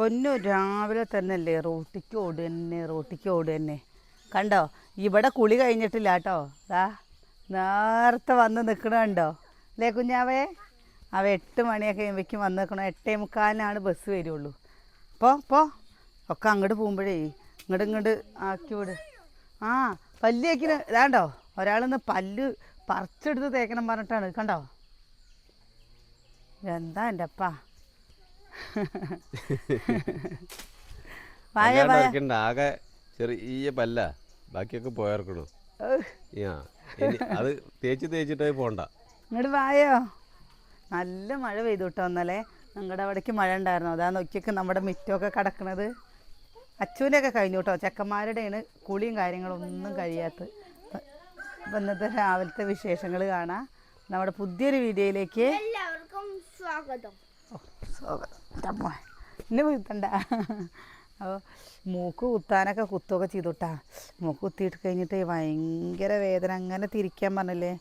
പൊന്നു രാവിലെ തന്നെ അല്ലേ റോട്ടിക്ക് ഓടുക തന്നെ റോട്ടിക്ക് ഓടുക തന്നെ കണ്ടോ? ഇവിടെ കുളി കഴിഞ്ഞിട്ടില്ല കേട്ടോ. ദാ നേരത്തെ വന്ന് നിൽക്കണുണ്ടോ അല്ലേ കുഞ്ഞാവേ? അവ എട്ട് മണിയൊക്കെ കഴിയുമ്പോഴേക്കും വന്ന് നിൽക്കണം എട്ടേ മുക്കാലിനാണ് ബസ് വരുള്ളൂ. പോ പോ. ഒക്കെ അങ്ങോട്ട് പോകുമ്പോഴേ ഇങ്ങോട്ട് ഇങ്ങോട്ട് ആക്കി വിട്. ആ പല്ല് തേക്കിന് ഇതാണ്ടോ ഒരാളിന്ന് പല്ല് പറിച്ചെടുത്ത് തേക്കണം പറഞ്ഞിട്ടാണ് കണ്ടോ? എന്താ എന്റെ അപ്പാ വായ വായ. ആകെ ചെറിയ പല്ല. ബാക്കിയൊക്കെ പോയർക്കണു. അത് തേച്ച് തേച്ചിട്ടേ പോണ്ട. ഇങ്ങോട്ട് വായോ. നല്ല മഴ പെയ്തു കേട്ടോ ഇന്നലെ. നിങ്ങളുടെ അവിടേക്ക് മഴ ഉണ്ടായിരുന്നു? അതാ നോക്കിയൊക്കെ നമ്മുടെ മിറ്റമൊക്കെ കിടക്കണത്. അച്ചൂനെയൊക്കെ ഒക്കെ കഴിഞ്ഞു കേട്ടോ ചെക്കന്മാരുടെയാണ് കുളിയും കാര്യങ്ങളും ഒന്നും കഴിയാത്ത അപ്പം ഇന്നത്തെ രാവിലത്തെ വിശേഷങ്ങൾ കാണാം. നമ്മുടെ പുതിയൊരു വീഡിയോയിലേക്ക് എല്ലാവർക്കും സ്വാഗതം. സ്വാഗതം. അമ്മ. എന്നെ വീഴ്ത്തണ്ട അപ്പോൾ മൂക്ക് കുത്താനൊക്കെ കുത്തുകയൊക്കെ ചെയ്തുട്ടാ. മൂക്ക് കുത്തിയിട്ട് കഴിഞ്ഞിട്ട് ഭയങ്കര വേദന. അങ്ങനെ തിരിക്കാൻ പറഞ്ഞില്ലേ?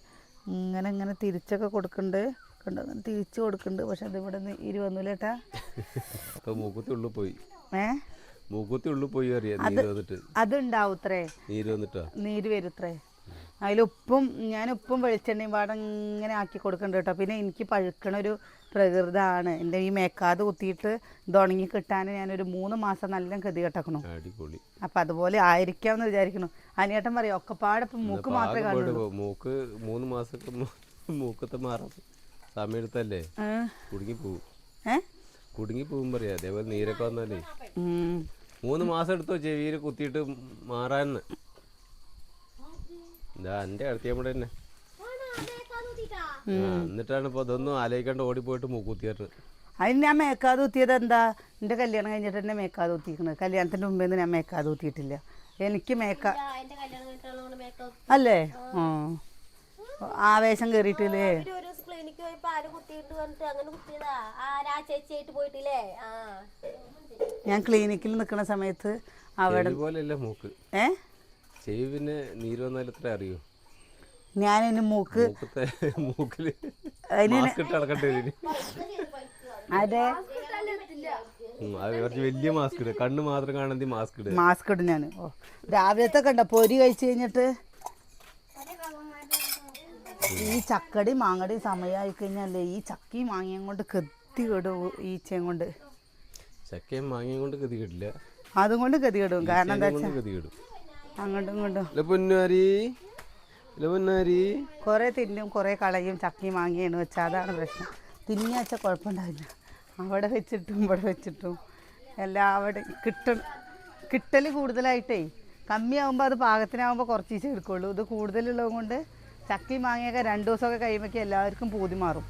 ഇങ്ങനെ ഇങ്ങനെ തിരിച്ചൊക്കെ കൊടുക്കുന്നുണ്ട് കണ്ടോ? അങ്ങനെ തിരിച്ച് കൊടുക്കുന്നുണ്ട് പക്ഷെ അത് ഇവിടെ നിന്ന് ഇരി വന്നില്ല ഏട്ടാ മൂക്കുത്തി പോയി. ഏ? മൂക്കുത്തി പോയി അറിയാം? നീര് വന്നിട്ട്. അതുണ്ടാവൂത്രേ? നീര് വന്നിട്ടാ? നീര് വരുത്രേ. അതിലുപ്പും ഞാൻ ഉപ്പും വെളിച്ചെണ്ണയും പാടെ ഇങ്ങനെ ആക്കി കൊടുക്കുന്നുണ്ട് കേട്ടോ. പിന്നെ എനിക്ക് പഴുക്കണ ഒരു പ്രകൃതമാണ് എന്റെ ഈ മേക്കാത് കുത്തിയിട്ട് ഇത് ഉണങ്ങി കിട്ടാൻ ഞാനൊരു മൂന്ന് മാസം നല്ല ഗതി കെട്ടക്കണു. അപ്പൊ അതുപോലെ ആയിരിക്കാമെന്ന് വിചാരിക്കുന്നു അനിയേട്ടൻ പറയും ഒക്കെപ്പാടെ ഇപ്പം മൂക്ക് മാത്രമേ കാണുള്ളൂ. മൂക്ക് മൂന്ന് മാസം മൂക്കത്തെ മാറാം. സമയത്തല്ലേ കുടുങ്ങി പോകും കുടുങ്ങി പോകും പറയാ. അതേപോലെ നീരൊക്കെ വന്നാലേ. മൂന്ന് മാസം എടുത്തോ ചെവിയിൽ കുത്തിയിട്ട് മാറാന്ന് ഇതാ എന്റെ അടുത്തിയമ്മടെ തന്നെ. എന്നിട്ടാണ് ഇപ്പോൾ ഇതൊന്നും ആലോചിക്കാണ്ട് ഓടിപ്പോയിട്ട് മൂക്കുത്തിയത് അതിന് ഞാൻ മേക്കാതെ കുത്തിയത് എന്താ? എന്റെ കല്യാണം കഴിഞ്ഞിട്ട് തന്നെ മേക്കാതെ കുത്തിയിരിക്കുന്നത് കല്യാണത്തിന്റെ മുമ്പേ ഒന്നും ഞാൻ മേക്കാതെ കുത്തിയിട്ടില്ല എനിക്ക് മേക്ക എന്റെ അല്ലേ? ആ. ആവേശം കയറിയിട്ടില്ലേ ഒരു ദിവസം ക്ലിനിക്ക് പോയപ്പോ ആര് കുത്തിയിട്ട് വന്നിട്ട് അങ്ങനെ കുത്തിയതാ. ആരാ ചേച്ചിയായിട്ട് പോയിട്ടില്ലേ? ആ. ഞാൻ ക്ലിനിക്കിൽ നിൽക്കുന്ന സമയത്ത് അവിടെ പോലെയല്ല മൂക്ക്. ഏ? ചെവി പിന്നെ നീര് വന്നാൽ എത്ര അറിയോ? മൂക്ക് മൂക്കിൽ അതിന് നടക്കേണ്ടി വരും അതെ. വലിയ മാസ്ക് ഇടുക കണ്ണ് മാത്രം കാണുന്ന മാസ്ക് ഇടുക? മാസ്ക് ഇടും ഞാൻ ഓ രാവിലത്തെ കണ്ട? പൊരി കഴിച്ചു കഴിഞ്ഞിട്ട് ഈ ചക്കടി മാങ്ങടി സമയമായി കഴിഞ്ഞാലേ ഈ ചക്കയും മാങ്ങയും കൊണ്ട് കെത്തി കെടുവു ഈച്ചയും കൊണ്ട്. ചക്കയും മാങ്ങയും കൊണ്ട് കെതി കെട്ടില്ല അതും കൊണ്ട് കെതി കെടും കാരണം എന്താ വെച്ചാൽ അങ്ങോട്ടും ഇങ്ങോട്ടും ഇല്ല പൊന്നാരി ഇല്ല പൊന്നാരി കുറേ തിന്നും കുറേ കളയും ചക്കി മാങ്ങയാണ് വെച്ചാൽ അതാണ് പ്രശ്നം. തിന്നു വെച്ചാൽ കുഴപ്പമുണ്ടാവില്ല. അവിടെ വെച്ചിട്ടും ഇവിടെ വെച്ചിട്ടും എല്ലാം അവിടെ കിട്ടണം കിട്ടൽ കൂടുതലായിട്ടേ കമ്മിയാകുമ്പോൾ അത് പാകത്തിനാകുമ്പോൾ കുറച്ച് എടുക്കുള്ളൂ. ഇത് കൂടുതലുള്ളത് കൊണ്ട് ചക്കി മാങ്ങിയൊക്കെ രണ്ട് ദിവസമൊക്കെ കഴിയുമ്പോഴേക്കും എല്ലാവർക്കും പൂതി മാറും.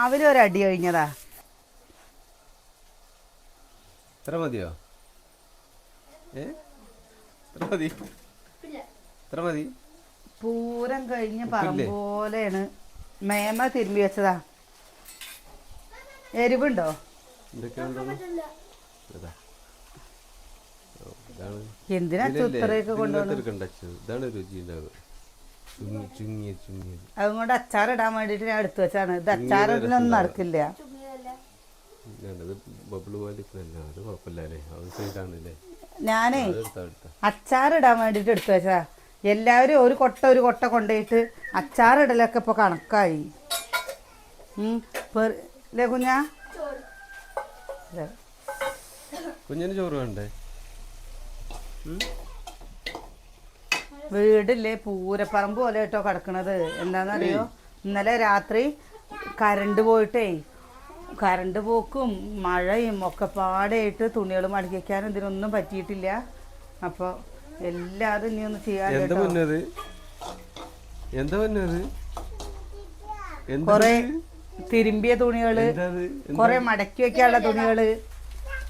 രാവിലെ ഒരു അടി കഴിഞ്ഞതാ. എത്ര മതിയോ? ഏ? മതി? പൂരം കഴിഞ്ഞ് പറമ്പോലെയാണ്. മേമ തിരുമ്പി വെച്ചതാ. എരിവുണ്ടോ? എന്തിനാ? ഇത്രയൊക്കെ ഇതിനകത്ത് ഇതാണ് രുചി ഉണ്ടാവുക. അതുകൊണ്ട് അച്ചാറിടാൻ വേണ്ടിട്ട് ഞാൻ എടുത്തു വെച്ചാണ് ഇത് അച്ചാറിലൊന്നും നടക്കില്ല. ഞാനേ അച്ചാർ ഇടാൻ അച്ചാറിടാൻ വേണ്ടിട്ട് എടുത്തു വെച്ചാ എല്ലാവരും ഒരു കൊട്ട ഒരു കൊട്ട കൊണ്ടുപോയിട്ട് അച്ചാറിടലൊക്കെ ഇപ്പോൾ കണക്കായി. കുഞ്ഞാ? കുഞ്ഞിന് ചോറ് വേണ്ടേ? വീടില്ലേ? പൂരപ്പറമ്പ് പോലെ കേട്ടോ കിടക്കണത്. എന്താണെന്നറിയോ ഇന്നലെ രാത്രി കരണ്ട് പോയിട്ടേ കരണ്ട് പോക്കും മഴയും ഒക്കെ പാടായിട്ട് തുണികൾ മടക്കി ഇതിനൊന്നും പറ്റിയിട്ടില്ല. അപ്പോൾ എല്ലാതും ഇനി ഒന്ന് ചെയ്യാൻ കൊറേ കേട്ടോ. എന്താ തിരുമ്പിയ തുണികൾ കൊറേ മടക്കി വെക്കാനുള്ള തുണികൾ.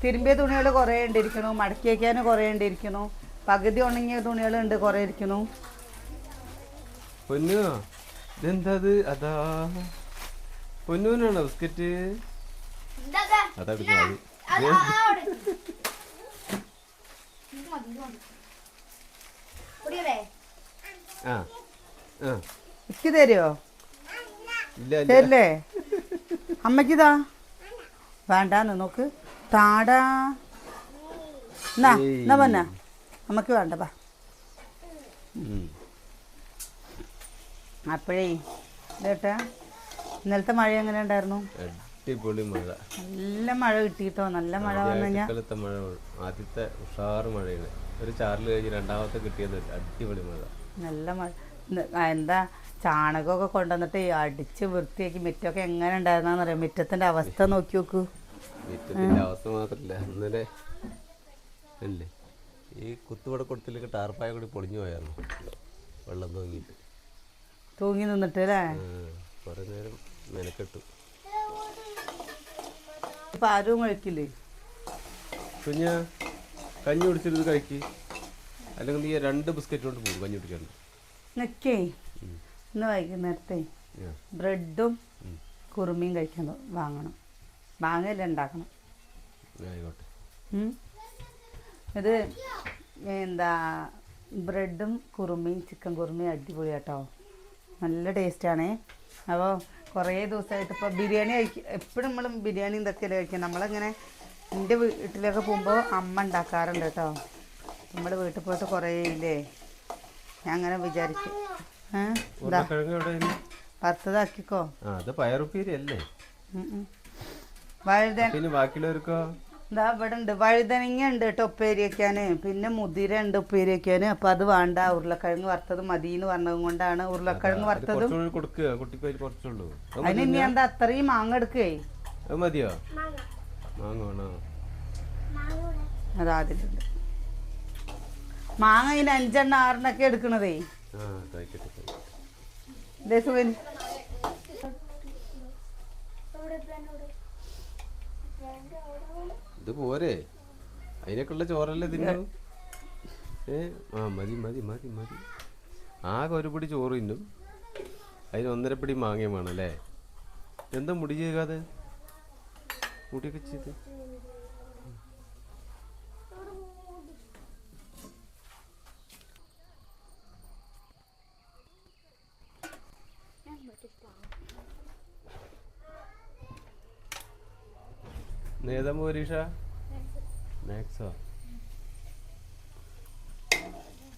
തിരുമ്പിയ തുണികൾ കുറേ ഉണ്ടിരിക്കണു മടക്കി വെക്കാനും കുറേ ഉണ്ടിരിക്കണു. പകുതി ഉണങ്ങിയ തുണികളുണ്ട് കുറേ ഇരിക്കുന്നു പൊന്നു ഇതെന്താത്? അതാ. പൊന്നൂനാണോ ബിസ്ക്കറ്റ്? അതാ കുഞ്ഞാത് ആ ആ ഇക്ക് തരുമോ തരില്ലേ? അമ്മക്കിതാ. വേണ്ടാന്ന് നോക്ക്. താടാ എന്നാ എന്നാ പറഞ്ഞ അമ്മയ്ക്ക് വേണ്ട ഉം. അപ്പോഴേ ഇതേട്ടാ ഇന്നലത്തെ മഴ എങ്ങനെ ഉണ്ടായിരുന്നു? അടിപൊളി മഴ. നല്ല മഴ കിട്ടിയിട്ടോ? നല്ല മഴ വന്നു കഴിഞ്ഞാൽ മഴ ആദ്യത്തെ ഉഷാറ് മഴയാണ്. ഒരു ചാറിൽ കഴിഞ്ഞ് രണ്ടാമത്തെ കിട്ടിയത് അടിപൊളി മഴ. നല്ല മഴ. എന്താ ചാണകമൊക്കെ കൊണ്ടുവന്നിട്ട് അടിച്ച് വൃത്തിയാക്കി മുറ്റമൊക്കെ എങ്ങനെ ഉണ്ടായിരുന്നെന്ന് അറിയാം മുറ്റത്തിന്റെ അവസ്ഥ നോക്കി നോക്കൂ. മിറ്റത്തിന്റെ അവസ്ഥ മാത്രല്ല ഇന്നലെ അല്ലേ? ഈ കുത്തുവട കൊടുത്തിലേക്ക് ടാർപ്പായ കൂടി പൊളിഞ്ഞു പോയായിരുന്നു. വെള്ളം തൂങ്ങിയിട്ട്. തൂങ്ങി നിന്നിട്ട് അല്ലേ? കുറേ നേരം മെനക്കെട്ടു. ഇപ്പം ആരും കഴിക്കില്ലേ? കുഞ്ഞ കഞ്ഞി കുടിച്ചിരുന്ന് കഴിക്ക്. അല്ലെങ്കിൽ നീ രണ്ട് ബിസ്ക്കറ്റ് കൊണ്ട് പോകും കഞ്ഞി കുടിക്കാണ്ട് നിക്കേ. ഇന്ന് വൈകുന്നേരത്തെ. ബ്രെഡും കുറുമിയും കഴിക്കാൻ വാങ്ങണം. വാങ്ങല്ല ഉണ്ടാക്കണം. ആയിക്കോട്ടെ. ഉം. ഇത് എന്താ ബ്രെഡും കുറുമയും ചിക്കൻ കുറുമയും അടിപൊളി കേട്ടോ നല്ല ടേസ്റ്റാണേ. അപ്പോൾ കുറേ ദിവസമായിട്ട് ഇപ്പോൾ ബിരിയാണി കഴിക്കും എപ്പോഴും നമ്മൾ ബിരിയാണി ഇതൊക്കെയല്ലേ കഴിക്കുക നമ്മളങ്ങനെ എന്റെ വീട്ടിലൊക്കെ പോകുമ്പോൾ അമ്മ ഉണ്ടാക്കാറുണ്ട് കേട്ടോ. നമ്മുടെ വീട്ടിൽ പോയിട്ട് കുറേ ഇല്ലേ? ഞാൻ അങ്ങനെ വിചാരിക്കും? വറുത്തതാക്കിക്കോ. അത് പയറുപ്പേരി അല്ലേ? പിന്നെ ബാക്കിയുള്ളവർക്കോ? ഇതാ ഇവിടെ ഉണ്ട് വഴുതനങ്ങ ഉണ്ട് കേട്ടോ ഉപ്പേരി വയ്ക്കാൻ പിന്നെ മുതിര ഉണ്ട് ഉപ്പേരി വയ്ക്കാൻ അപ്പൊ അത് വേണ്ട. ഉരുളക്കിഴങ്ങ് വറുത്തത് മതി എന്ന് പറഞ്ഞത് കൊണ്ടാണ് ഉരുളക്കിഴങ്ങ് വറുത്തത് അത് അതിന് ഇനി എന്താ അത്രയും മാങ്ങ എടുക്കേ? അത് മതിയോ? അതാതിലുണ്ട് മാങ്ങ ഇതിന് അഞ്ചെണ്ണ ആറെണ്ണൊക്കെ എടുക്കണതേ. കഴിക്കട്ടെ കഴിക്കട്ടെ. ഇത് പോരെ. അതിനൊക്കെയുള്ള ചോറല്ലേ തിന്നു. ഏ? ആ മതി മതി മതി മതി. ആകെ ഒരു പിടി ചോറ് തിന്നും. അതിന് ഒന്നര പിടി മാങ്ങയും വേണം അല്ലേ? എന്താ മുടി ചെയ്യാതെ മുടിയൊക്കെ ചെയ്ത്. പരീക്ഷ? മാത്സോ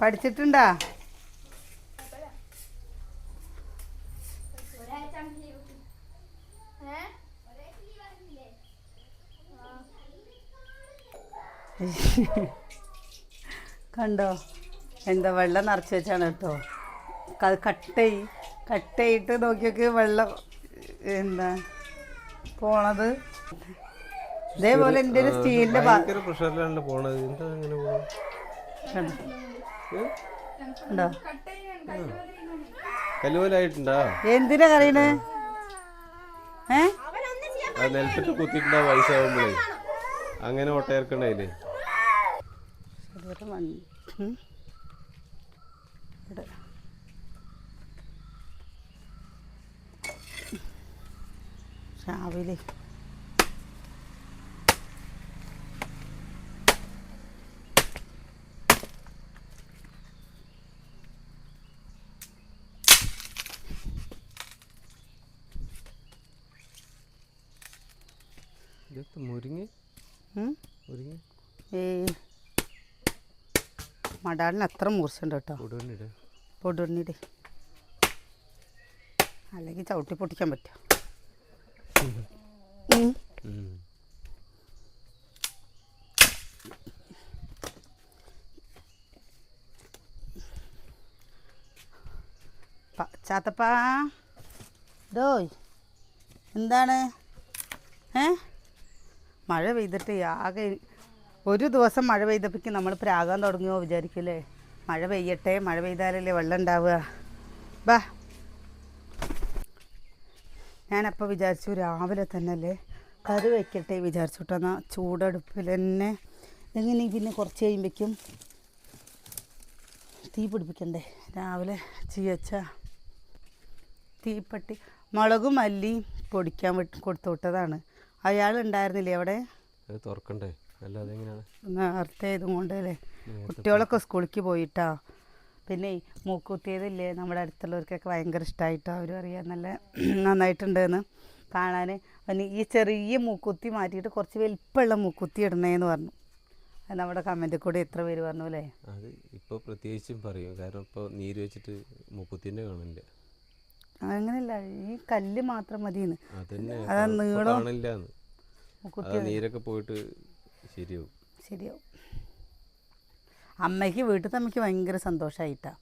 പഠിച്ചിട്ടുണ്ടാ? കണ്ടോ? എന്താ വെള്ളം നിറച്ച് വെച്ചാണ് കേട്ടോ. കട്ടയി കട്ടയിട്ട് നോക്കിയൊക്കെ വെള്ളം എന്താ പോണത്. ഇതേപോലെ എന്റെ ഒരു സ്റ്റീലിന്റെ ഭയങ്കര പ്രഷറിലാണ് പോണത്. എന്താ അങ്ങനെ ഉണ്ടോ? കല്ലുപോലായിട്ടുണ്ടോ? എന്തിനാ കറിയണേ ഏ? നിലത്തിട്ട് കുത്തിയിട്ടുണ്ടാ വയസ്സാവുമ്പോഴേ അങ്ങനെ. ഇവിടെ. രാവിലെ മുരിങ്ങ. മുരിങ്ങ. ഏയ് മടാലിന് അത്ര മൂർച്ചുണ്ട് കേട്ടോ. പൊടുണ്ണിടെ അല്ലെങ്കിൽ ചവിട്ടി പൊട്ടിക്കാൻ പറ്റും. ചാത്തപ്പാ. ദോയ് എന്താണ്? മഴ പെയ്തിട്ട് ആകെ ഒരു ദിവസം മഴ പെയ്തപ്പോൾ നമ്മൾ പ്രാകാൻ തുടങ്ങിയോ വിചാരിക്കില്ലേ? മഴ പെയ്യട്ടെ മഴ പെയ്താലല്ലേ വെള്ളം ഉണ്ടാവുക. ബാ. ഞാനപ്പോൾ വിചാരിച്ചു രാവിലെ തന്നെ അല്ലേ കറി വയ്ക്കട്ടെ വിചാരിച്ചു കേട്ടോ. ചൂടടുപ്പിൽ തന്നെ എങ്ങനെ പിന്നെ കുറച്ച് കഴിയുമ്പോഴേക്കും തീ പിടിപ്പിക്കണ്ടേ? രാവിലെ ചീയച്ച തീപ്പെട്ടി മുളകും മല്ലി പൊടിക്കാൻ കൊടുത്തു വിട്ടതാണ്. അയാൾ ഉണ്ടായിരുന്നില്ലേ അവിടെ തുറക്കണ്ടേ? അല്ലാതെ എങ്ങനെയാണ്? നേരത്തെ ഇതും കൊണ്ട് അല്ലേ? കുട്ടികളൊക്കെ സ്കൂളിലേക്ക് പോയിട്ടാ. പിന്നെ മൂക്കുത്തിയതില്ലേ നമ്മുടെ അടുത്തുള്ളവർക്കൊക്കെ ഭയങ്കര ഇഷ്ടമായിട്ടോ അവരും അറിയാൻ നല്ല നന്നായിട്ടുണ്ടെന്ന് കാണാൻ പിന്നെ ഈ ചെറിയ മൂക്കുത്തി മാറ്റിയിട്ട് കുറച്ച് വലിപ്പമുള്ള മൂക്കുത്തി ഇടണേന്ന് പറഞ്ഞു. നമ്മുടെ കമന്റിൽ കൂടെ എത്ര പേര് പറഞ്ഞു അല്ലേ? അത് ഇപ്പോൾ പ്രത്യേകിച്ചും പറയും. കാരണം ഇപ്പോൾ നീര് വെച്ചിട്ട് മൂക്കുത്തിന്റെ കാണില്ല അങ്ങനെയല്ല ഈ കല്ല് മാത്രം മതിന്ന് അതാ നീളം നീരൊക്കെ പോയിട്ട് ശരിയാവും. ശരിയാവും. അമ്മയ്ക്ക് വീട്ടിൽ അമ്മയ്ക്ക് ഭയങ്കര സന്തോഷമായിട്ടാ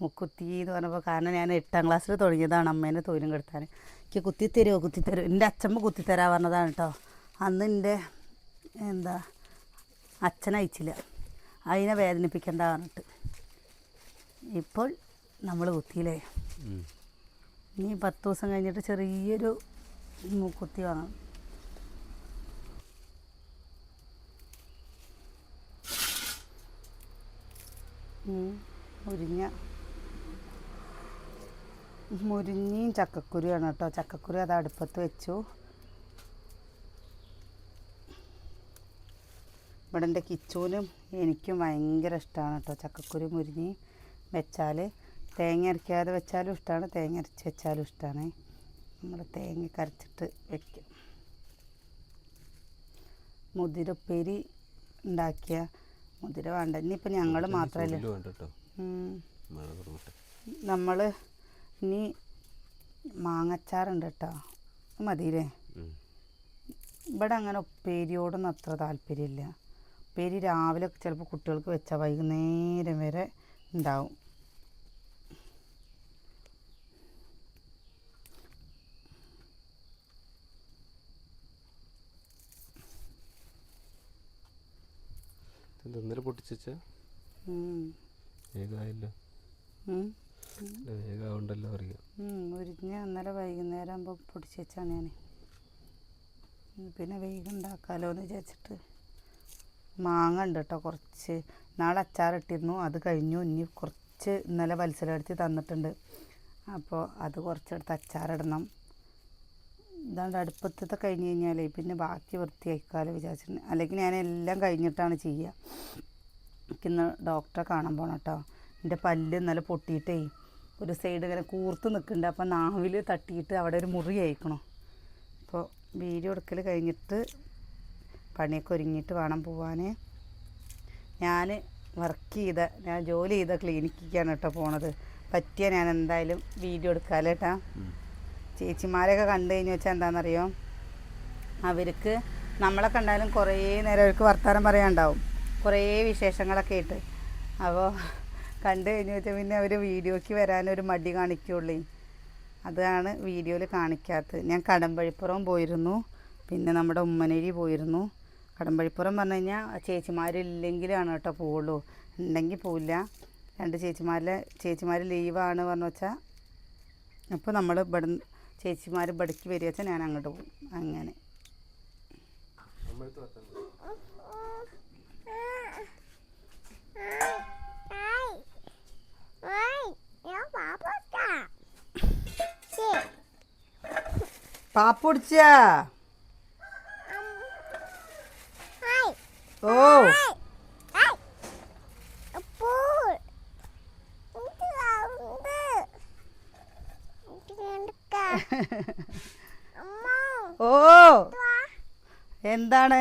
മുക്കുത്തി എന്ന് പറഞ്ഞപ്പോൾ കാരണം ഞാൻ എട്ടാം ക്ലാസ്സിൽ തുടങ്ങിയതാണ് അമ്മേനെ തൊഴിലും കെടുത്താൻ എനിക്ക് കുത്തി തരുമോ കുത്തി തരുമോ എന്റെ അച്ഛമ്മ കുത്തി തരാൻ പറഞ്ഞതാണ് കേട്ടോ അന്ന് എന്റെ എന്താ അച്ഛൻ അയച്ചില്ല. അതിനെ വേദനിപ്പിക്കണ്ട പറഞ്ഞിട്ട്. ഇപ്പോൾ നമ്മൾ കുത്തിയില്ലേ. ഇനി പത്ത് ദിവസം കഴിഞ്ഞിട്ട് ചെറിയൊരു മൂക്കുത്തി വാങ്ങണം മുരിങ്ങ. മുരിങ്ങയും ചക്കക്കുരുവാണ് കേട്ടോ. ചക്കക്കുരു അത് അടുപ്പത്ത് വെച്ചു. ഇവിടെ എന്റെ കിച്ചൂനും എനിക്കും ഭയങ്കര ഇഷ്ടമാണ് കേട്ടോ ചക്കക്കുരു മുരിങ്ങയും വെച്ചാൽ. തേങ്ങ അരയ്ക്കാതെ വെച്ചാലും ഇഷ്ടമാണ് തേങ്ങ അരച്ച് വെച്ചാലും ഇഷ്ടമാണ് നമ്മൾ തേങ്ങ കരച്ചിട്ട് വെക്കും. മുതിരപ്പേരി ഉണ്ടാക്കിയ മുതിര വേണ്ട ഇനിയിപ്പോൾ ഞങ്ങൾ മാത്രമല്ല നമ്മൾ ഇനി മാങ്ങച്ചാറുണ്ട് കേട്ടോ. മതിയില്ലേ. ഇവിടെ അങ്ങനെ ഉപ്പേരിയോടൊന്നും അത്ര താല്പര്യമില്ല. ഉപ്പേരി രാവിലെ ചിലപ്പോൾ കുട്ടികൾക്ക് വെച്ചാൽ വൈകുന്നേരം വരെ ഉണ്ടാവും. ഇന്നലെ പൊട്ടിച്ചാ. വേഗമായില്ല ഉം. വേഗമാവണ്ടല്ലോ അറിയാം. ഉം, മുരിങ്ങ ഇന്നലെ വൈകുന്നേരം ആകുമ്പോൾ പൊടിച്ച് വെച്ചാണ് ഞാൻ പിന്നെ വേഗം ഉണ്ടാക്കാമല്ലോ എന്ന് വിചാരിച്ചിട്ട്. മാങ്ങ ഉണ്ട് കേട്ടോ കുറച്ച്. നാളെ അച്ചാറിട്ടിരുന്നു അത് കഴിഞ്ഞു. ഇനി കുറച്ച് ഇന്നലെ മത്സരമെടുത്ത് തന്നിട്ടുണ്ട്. അപ്പോൾ അത് കുറച്ചെടുത്ത് അച്ചാറിടണം. ഇതാണ്ട് അടുപ്പത്തത്തെ കഴിഞ്ഞ് കഴിഞ്ഞാൽ പിന്നെ ബാക്കി വൃത്തിയാക്കാമല്ലോ വിചാരിച്ചിട്ടുണ്ട് അല്ലെങ്കിൽ ഞാൻ എല്ലാം കഴിഞ്ഞിട്ടാണ് ചെയ്യുക. എനിക്കിന്ന് ഡോക്ടറെ കാണാൻ പോകണം കേട്ടോ. എന്റെ പല്ല് ഇന്നലെ പൊട്ടിയിട്ടേ ഒരു സൈഡ് ഇങ്ങനെ കൂർത്ത് നിൽക്കുന്നുണ്ട്. അപ്പോൾ നാവിൽ തട്ടിയിട്ട് അവിടെ ഒരു മുറി അയക്കണം അപ്പോൾ വീഡിയോ എടുക്കൽ കഴിഞ്ഞിട്ട് പണിയൊക്കെ ഒരുങ്ങിയിട്ട് വേണം പോവാൻ ഞാൻ വർക്ക് ചെയ്ത ഞാൻ ജോലി ചെയ്ത ക്ലിനിക്കാണ് കേട്ടോ പോണത്. പറ്റിയ ഞാൻ എന്തായാലും വീഡിയോ എടുക്കാമല്ലോ കേട്ടാ. ചേച്ചിമാരെയൊക്കെ കണ്ടു കഴിഞ്ഞ് വെച്ചാൽ എന്താണെന്നറിയോ അവർക്ക് നമ്മളെ കണ്ടാലും കുറേ നേരം അവർക്ക് വർത്തമാനം പറയാനുണ്ടാവും. കുറേ വിശേഷങ്ങളൊക്കെ ആയിട്ട്. അപ്പോൾ കണ്ടു കഴിഞ്ഞ് വെച്ചാൽ പിന്നെ അവർ വീഡിയോയ്ക്ക് വരാനൊരു മടി കാണിക്കുള്ളൂ. അതാണ് വീഡിയോയിൽ കാണിക്കാത്തത്. ഞാൻ കടമ്പഴിപ്പുറം പോയിരുന്നു. പിന്നെ നമ്മുടെ ഉമ്മനേരി പോയിരുന്നു. കടമ്പഴിപ്പുറം പറഞ്ഞു കഴിഞ്ഞാൽ ചേച്ചിമാരില്ലെങ്കിലാണ് കേട്ടോ പോവുള്ളൂ. ഉണ്ടെങ്കിൽ പോവില്ല. രണ്ട് ചേച്ചിമാരിലെ ചേച്ചിമാർ ലീവാണ് പറഞ്ഞു വെച്ചാൽ അപ്പോൾ നമ്മൾ ഇവിടെ ചേച്ചിമാർ ബടുക്കി വരിക വെച്ചാൽ ഞാൻ അങ്ങോട്ട് പോകും. അങ്ങനെ. പാപ്പൊടിച്ചാ? ഓ. ഓ എന്താണ്?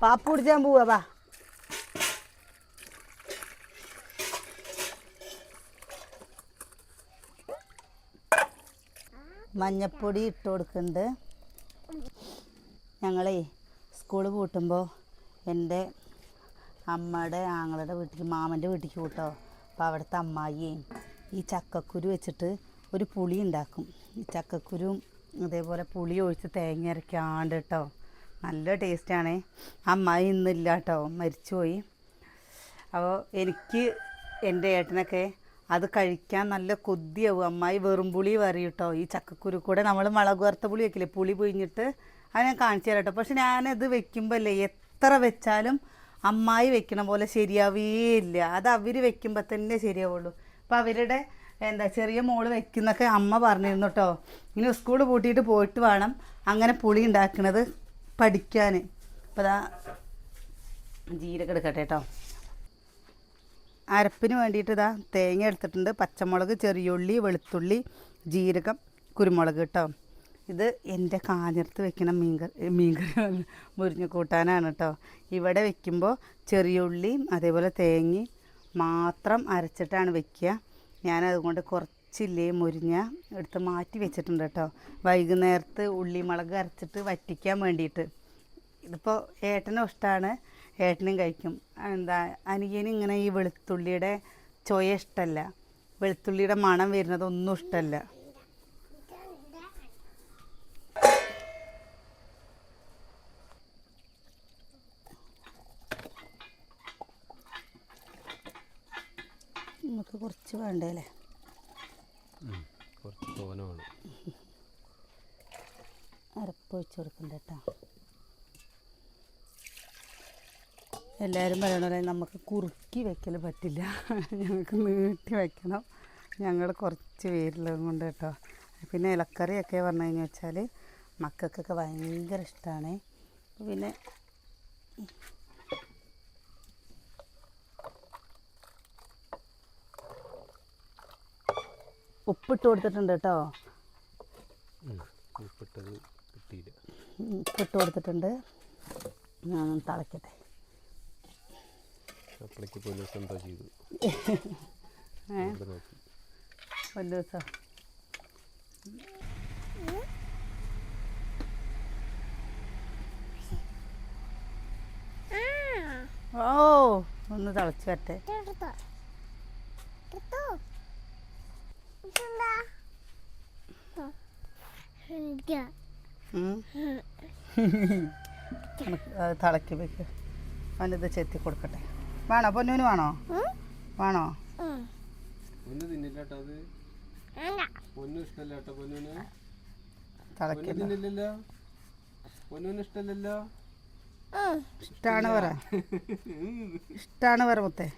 പാപ്പ കുടിച്ചാൻ പോവാ മഞ്ഞപ്പൊടി ഇട്ട് കൊടുക്കുന്നുണ്ട്. ഞങ്ങളേ സ്കൂൾ പൂട്ടുമ്പോൾ എന്റെ അമ്മയുടെ ആങ്ങളുടെ വീട്ടിൽ മാമന്റെ വീട്ടിലേക്ക് കൂട്ടോ അപ്പോൾ അവിടുത്തെ അമ്മായിയും ഈ ചക്കക്കുരു വെച്ചിട്ട് ഒരു പുളി ഉണ്ടാക്കും. ചക്കക്കുരും അതേപോലെ പുളി ഒഴിച്ച് തേങ്ങ അരയ്ക്കാണ്ട് കേട്ടോ നല്ല ടേസ്റ്റാണ് അമ്മായി ഇന്നില്ല കേട്ടോ മരിച്ചുപോയി അപ്പോൾ എനിക്ക് എന്റെ ഏട്ടനൊക്കെ അത് കഴിക്കാൻ നല്ല കൊതിയാവും. അമ്മായി വെറും പുളി പറയും കേട്ടോ ഈ ചക്കക്കുരു കൂടെ നമ്മൾ മുളക് വറുത്ത പുളി വെക്കില്ലേ? പുളി പിഴിഞ്ഞിട്ട് അത് ഞാൻ കാണിച്ചു തരാം കേട്ടോ പക്ഷെ ഞാനത് വെക്കുമ്പോൾ അല്ലേ എത്ര വെച്ചാലും അമ്മായി വെക്കണ പോലെ ശരിയാവേ ഇല്ല. അത് അവർ വെക്കുമ്പോൾ തന്നെ ശരിയാവുള്ളൂ. അപ്പോൾ അവരുടെ എന്താ ചെറിയ മോൾ വെക്കുന്നൊക്കെ അമ്മ പറഞ്ഞിരുന്നു കേട്ടോ ഇനി സ്കൂൾ പൂട്ടിയിട്ട് പോയിട്ട് വേണം അങ്ങനെ പുളി ഉണ്ടാക്കുന്നത് പഠിക്കാൻ അപ്പോൾ അതാ ജീരകം എടുക്കട്ടെ കേട്ടോ അരപ്പിന് വേണ്ടിയിട്ട് ഇതാ തേങ്ങ എടുത്തിട്ടുണ്ട്. പച്ചമുളക് ചെറിയുള്ളി വെളുത്തുള്ളി ജീരകം കുരുമുളക് കേട്ടോ ഇത് എന്റെ കാഞ്ഞിരത്ത് വെക്കുന്ന മീൻകറി മീൻകറി മുരിഞ്ഞ കൂട്ടാനാണ് കേട്ടോ ഇവിടെ വെക്കുമ്പോൾ ചെറിയുള്ളിയും അതേപോലെ തേങ്ങയും മാത്രം അരച്ചിട്ടാണ് വെക്കുക. ഞാനതുകൊണ്ട് കുറച്ചില്ലേ മുരിഞ്ഞ എടുത്ത് മാറ്റി വെച്ചിട്ടുണ്ട് കേട്ടോ. വൈകുന്നേരത്ത് ഉള്ളിമുളക് അരച്ചിട്ട് വറ്റിക്കാൻ വേണ്ടിയിട്ട്. ഇതിപ്പോൾ ഏട്ടനും ഇഷ്ടമാണ് ഏട്ടനും കഴിക്കും. എന്താ അനിയന് ഇങ്ങനെ ഈ വെളുത്തുള്ളിയുടെ ചൊയ ഇഷ്ടമല്ല വെളുത്തുള്ളിയുടെ മണം വരുന്നതൊന്നും ഇഷ്ടമല്ല നമുക്ക് കുറച്ച് വേണ്ടേ അല്ലേ കുറച്ച് തോനമാണ് അരപ്പ് വെച്ച് കൊടുക്കണ്ട കേട്ടോ. എല്ലാവരും പറയണ നമുക്ക് കുറുക്കി വെക്കൽ പറ്റില്ല. ഞങ്ങൾക്ക് നീട്ടി വെക്കണം. ഞങ്ങൾ കുറച്ച് പേരുള്ളത് കൊണ്ട് കേട്ടോ. പിന്നെ ഇലക്കറിയൊക്കെ പറഞ്ഞു കഴിഞ്ഞാൽ വെച്ചാൽ മക്കൾക്കൊക്കെ ഭയങ്കര ഇഷ്ടമാണ് പിന്നെ ഉപ്പിട്ട് കൊടുത്തിട്ടുണ്ട് കേട്ടോ. ഉം, ഉപ്പിട്ടത് കിട്ടിയില്ല. ഉപ്പിട്ട് കൊടുത്തിട്ടുണ്ട്. ഞാൻ തിളക്കട്ടെ. പോലീസ് എന്തോ ചെയ്തു? ഓ ഒന്ന് തിളച്ചു വരട്ടെ. തിളക്കി വെക്ക്. അവനിത് ചെത്തി കൊടുക്കട്ടെ. വേണോ? പൊന്നൂന് വേണോ? വേണോ? ഇഷ്ടാണ് പറ. ഇഷ്ടാണ് പറ മുത്തേ.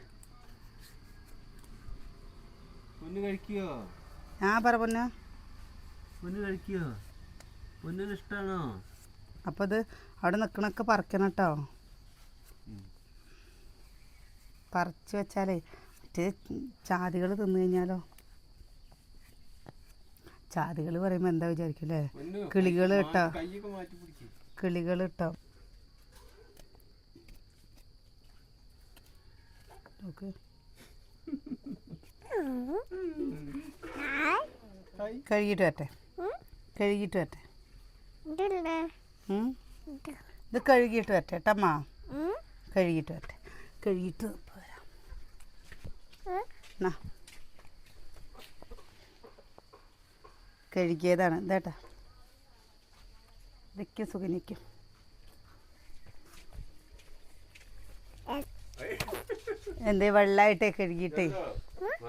പൊന്നു ആ പറ പൊന്നു. പൊന്നു പൊന്നിന് ഇഷ്ടമാണോ ഇത് അവിടെ നിൽക്കണൊക്കെ പറിക്കണം കേട്ടോ പറിച്ചു വെച്ചാലേ മറ്റേ ചാതികൾ തിന്നു കഴിഞ്ഞാലോ? ചാതികൾ പറയുമ്പോൾ എന്താ വിചാരിക്കല്ലേ? കിളികൾ കേട്ടോ. കിളികൾ കേട്ടോ. ഓക്കെ കഴുകിയിട്ട് വരട്ടെ. കഴുകിയിട്ട് വരട്ടെ? ഇത് കഴുകിയിട്ട് വരട്ടെ കേട്ടമ്മ. കഴുകിയിട്ട് വരട്ടെ. കഴുകിയിട്ട് പോരാം. എന്നാ കഴുകിയതാണ്. ഇതേട്ടാ ഇതൊക്കെ സുഖനിക്കും എന്തേ വെള്ളമായിട്ടേ കഴുകിയിട്ടേ?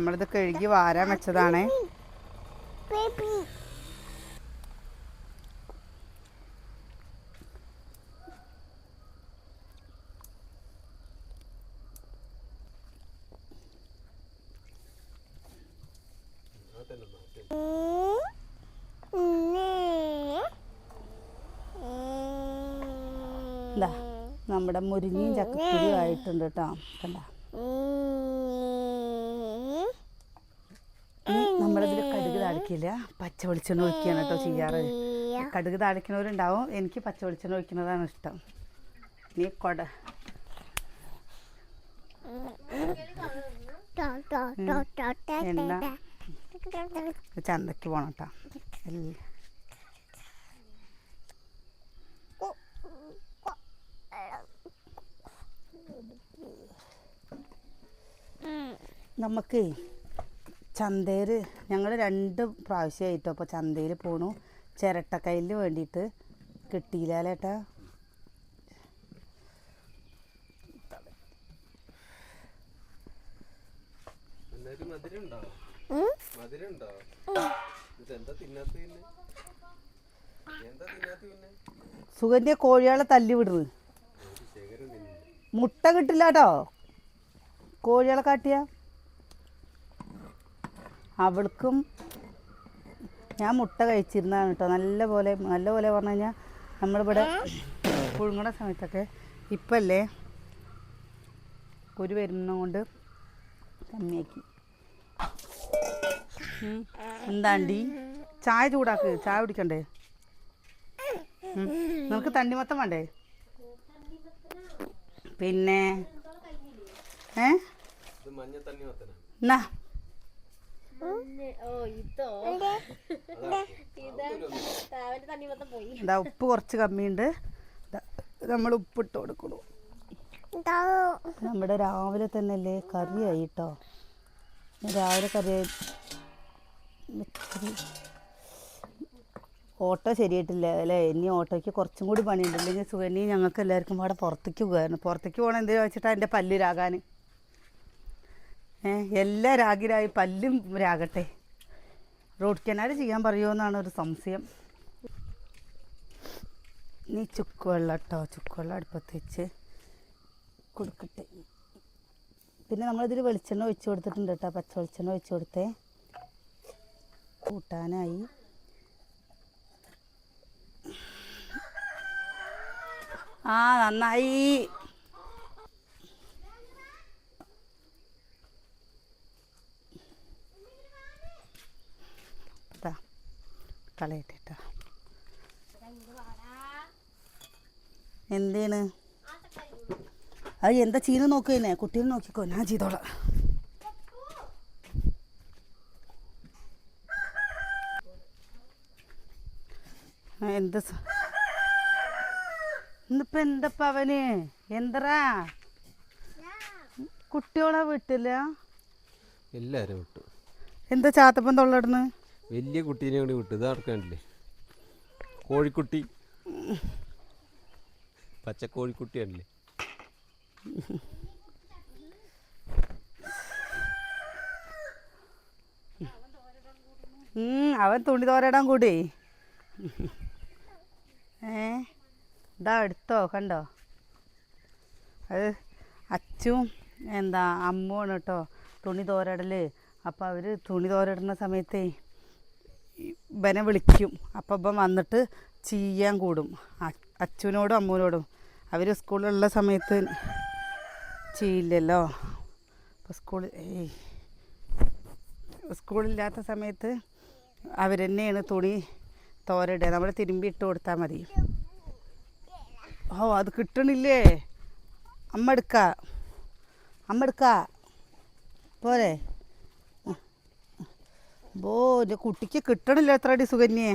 നമ്മളിത് കഴുകി വാരാൻ വെച്ചതാണ്. നമ്മുടെ മുരിങ്ങയും ചക്കക്കുരിയും ആയിട്ടുണ്ട് കേട്ടോ. കണ്ട? നമ്മളിതിൽ കടുക് താളിക്കില്ല. പച്ച വെളിച്ചെണ്ണ ഒഴിക്കുകയാണ് കേട്ടോ ചെയ്യാറ്. കടുക് താളിക്കുന്നവരുണ്ടാവും എനിക്ക് പച്ച വെളിച്ചെണ്ണ ഒഴിക്കുന്നതാണ് ഇഷ്ടം. നീ കൊട. എണ്ണ. പോണം കേട്ടോ എല്ലാം നമുക്ക് ചന്തയിൽ ഞങ്ങൾ രണ്ട് പ്രാവശ്യമായിട്ടോ അപ്പോൾ ചന്തയിൽ പോണു. ചിരട്ടക്കയ്യിൽ വേണ്ടിയിട്ട് കിട്ടിയില്ലേട്ടാ സുഗന്ധ സുഗന്യ കോഴികളെ തല്ലി വിടുന്നു. മുട്ട കിട്ടില്ല കേട്ടോ. കോഴികളെ കാട്ടിയ? അവൾക്കും ഞാൻ മുട്ട കഴിച്ചിരുന്നതാണ് കേട്ടോ. നല്ല പോലെ നല്ല പോലെ പറഞ്ഞു കഴിഞ്ഞാൽ നമ്മളിവിടെ പുഴുങ്ങണ സമയത്തൊക്കെ ഇപ്പല്ലേ കുരു വരുന്നതുകൊണ്ട് കമ്മിയാക്കി. എന്താണ്ടി? ചായ ചൂടാക്ക്. ചായ കുടിക്കണ്ടേ? നമുക്ക് നിനക്ക് തണ്ണിമത്തം വേണ്ടേ? പിന്നെ ഏ? എന്നാ ഇതാ. ഉപ്പ് കുറച്ച് കമ്മിയുണ്ട്. ദാ നമ്മൾ ഉപ്പിട്ട് കൊടുക്കണു നമ്മുടെ രാവിലെ തന്നെ അല്ലേ കറിയായി കേട്ടോ രാവിലെ കറിയായി. ഓട്ടോ ശരിയായിട്ടില്ല അല്ലേ? ഇനി ഓട്ടോയ്ക്ക് കുറച്ചും കൂടി പണിയുണ്ട്. സുഖനി സുഗന്യ ഞങ്ങൾക്ക് എല്ലാവർക്കും അവിടെ പുറത്തേക്ക് പോകുമായിരുന്നു പുറത്തേക്ക് പോകണം എന്തെങ്കിലും വെച്ചിട്ടാണ് എന്റെ പല്ല് രാകാൻ ഏ എല്ലാം രാഗിരായി പല്ലും രാഗട്ടെ റോഡ് കനാൽ ചെയ്യാൻ പറയുമോ എന്നാണ് ഒരു സംശയം. നീ ചുക്കുവെള്ളം കേട്ടോ ചുക്കുവെള്ളം അടുപ്പത്ത് വെച്ച് കൊടുക്കട്ടെ. പിന്നെ നമ്മളിതിൽ വെളിച്ചെണ്ണ ഒഴിച്ചു കൊടുത്തിട്ടുണ്ട് കേട്ടോ. പച്ച വെളിച്ചെണ്ണ ഒഴിച്ചു കൊടുത്തേ. കൂട്ടാനായി. ആ നന്നായി ഇതാ കളയട്ടെ ട്ടോ. എന്തേണ്? അത് എന്താ ചീന നോക്കുന്നേ കുട്ടീനെ നോക്കിക്കോ. ഞാൻ ചെയ്തോളാം. എന്ത് ഇന്നിപ്പോ എന്തപ്പ അവന്? എന്തറാ? കുട്ടിയോളെ വീട്ടില്ല എല്ലാരും വിട്ടു. എന്താ ചാത്തപ്പം തൊള്ളടന്ന്? വലിയ കുട്ടീനെ കൊണ്ട് വിട്ടു ഇത് നടക്കാനില്ലേ കോഴിക്കുട്ടി. പച്ച കോഴിക്കുട്ടിയാണല്ലേ അവൻ തുണി തോരടാൻ കൂടി. ഏ ഇതാ എടുത്തോ കണ്ടോ? അത് അച്ചും എന്താ അമ്മുവാണ് കേട്ടോ തുണി തോരടൽ അപ്പോൾ അവർ തുണി തോരടുന്ന സമയത്തേ ഇവനെ വിളിക്കും. അപ്പം ഇപ്പം വന്നിട്ട് ചെയ്യാൻ കൂടും. അച്ഛനോടും അമ്മുവിനോടും അവർ സ്കൂളിലുള്ള സമയത്ത് ചെയ്യില്ലല്ലോ. അപ്പോൾ സ്കൂളിൽ സ്കൂളില്ലാത്ത സമയത്ത് അവർ തന്നെയാണ് തുണി തോരയിടുക നമ്മൾ തിരുമ്പി ഇട്ട് കൊടുത്താൽ മതി. ഓ അത് കിട്ടണില്ലേ? അമ്മ എടുക്ക. അമ്മ എടുക്ക. പോരെ. ബോ എന്റെ കുട്ടിക്ക് കിട്ടണില്ല എത്ര അടി സുകന്യേ?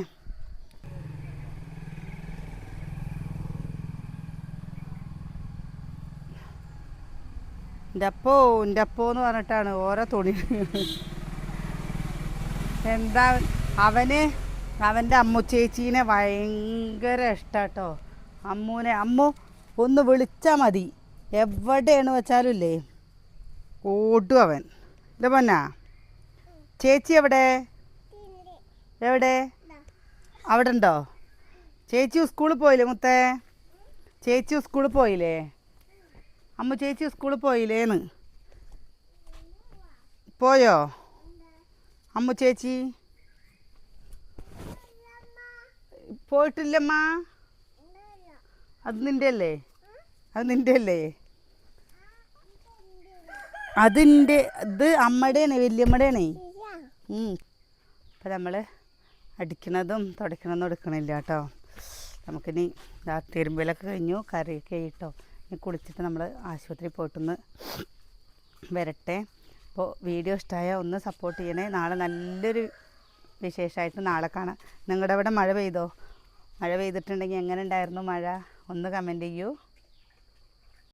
എന്റെ അപ്പോ എന്ന് പറഞ്ഞിട്ടാണ് ഓരോ തുണി. എന്താ അവന് അവന്റെ അമ്മു ചേച്ചീനെ ഭയങ്കര ഇഷ്ടാട്ടോ. അമ്മൂനെ അമ്മു ഒന്ന് വിളിച്ചാൽ മതി. എവിടെയാണ് വെച്ചാലും ഇല്ലേ ഓടും അവൻ. ഇല്ല പൊന്നാ. ചേച്ചി എവിടെ? എവിടെ? അവിടെ ഉണ്ടോ ചേച്ചി സ്കൂളിൽ പോയില്ലേ മുത്തേ? ചേച്ചി സ്കൂളിൽ പോയില്ലേ? അമ്മ ചേച്ചി സ്കൂളിൽ പോയില്ലേന്ന്. പോയോ? അമ്മ ചേച്ചി? പോയിട്ടില്ലമ്മ. അത് നിന്റെ അല്ലേ അത് നിന്റെ അല്ലേ അതിന്റെ ഇത് അമ്മയുടെയാണ് വല്യമ്മയുടെയാണേ. അപ്പം നമ്മൾ അടിക്കണതും തുടയ്ക്കണതും എടുക്കണില്ല കേട്ടോ. നമുക്കിനി ദാ തിരുമ്പലൊക്കെ കഴിഞ്ഞു കറിയൊക്കെ ആയിട്ടോ. ഇനി കുളിച്ചിട്ട് നമ്മൾ ആശുപത്രി പോയിട്ടൊന്ന് വരട്ടെ. അപ്പോൾ വീഡിയോ ഇഷ്ടമായ ഒന്ന് സപ്പോർട്ട് ചെയ്യണേ. നാളെ നല്ലൊരു വിശേഷമായിട്ട് നാളെ കാണാം. നിങ്ങളുടെ അവിടെ മഴ പെയ്തോ? മഴ പെയ്തിട്ടുണ്ടെങ്കിൽ എങ്ങനെ ഉണ്ടായിരുന്നു മഴ? ഒന്ന് കമന്റ് ചെയ്യൂ.